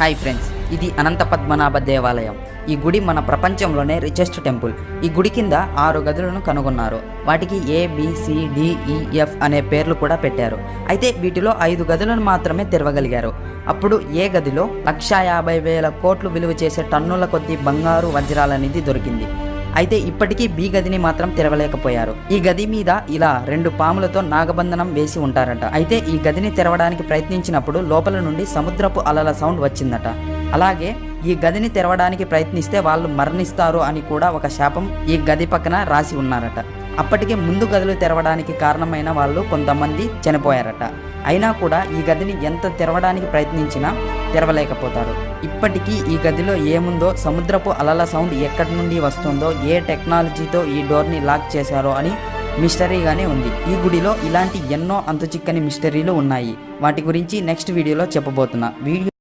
Hi friends ఇది అనంత పద్మనాభ దేవాలయం. ఈ గుడి మన ప్రపంచంలోనే రిచెస్ట్ టెంపుల్ ఈ గుడి కింద ఆరు గదులను కనుగొన్నారు. వాటికి ఏ e, అనే పేర్లు కూడా పెట్టారు. అయితే వీటిలో ఐదు గదులను మాత్రమే తెరవగలిగారు. అప్పుడు ఏ గదిలో లక్షా యాభై వేల కోట్లు విలువ చేసే టన్నుల కొద్ది బంగారు వజ్రాల నిధి దొరికింది. అయితే ఇప్పటికీ బి గదిని మాత్రం తెరవలేకపోయారు. ఈ గది మీద ఇలా రెండు పాములతో నాగబంధనం వేసి ఉంటారట. అయితే ఈ గదిని తెరవడానికి ప్రయత్నించినప్పుడు లోపల నుండి సముద్రపు అలల సౌండ్ వచ్చిందట. అలాగే ఈ గదిని తెరవడానికి ప్రయత్నిస్తే వాళ్ళు మరణిస్తారు అని కూడా ఒక శాపం ఈ గది పక్కన రాసి ఉన్నారట. అప్పటికే ముందు గదులు తెరవడానికి కారణమైన వాళ్ళు కొంతమంది చనిపోయారట. అయినా కూడా ఈ గదిని ఎంత తెరవడానికి ప్రయత్నించినా తెరవలేకపోతారు. ఇప్పటికీ ఈ గదిలో ఏముందో సముద్రపు అలల సౌండ్ ఎక్కడి నుండి వస్తుందో ఏ టెక్నాలజీతో ఈ డోర్ని లాక్ చేశారో అని మిస్టరీగానే ఉంది. ఈ గుడిలో ఇలాంటి ఎన్నో అంతుచిక్కని మిస్టరీలు ఉన్నాయి. వాటి గురించి నెక్స్ట్ వీడియోలో చెప్పబోతున్నా. వీడియో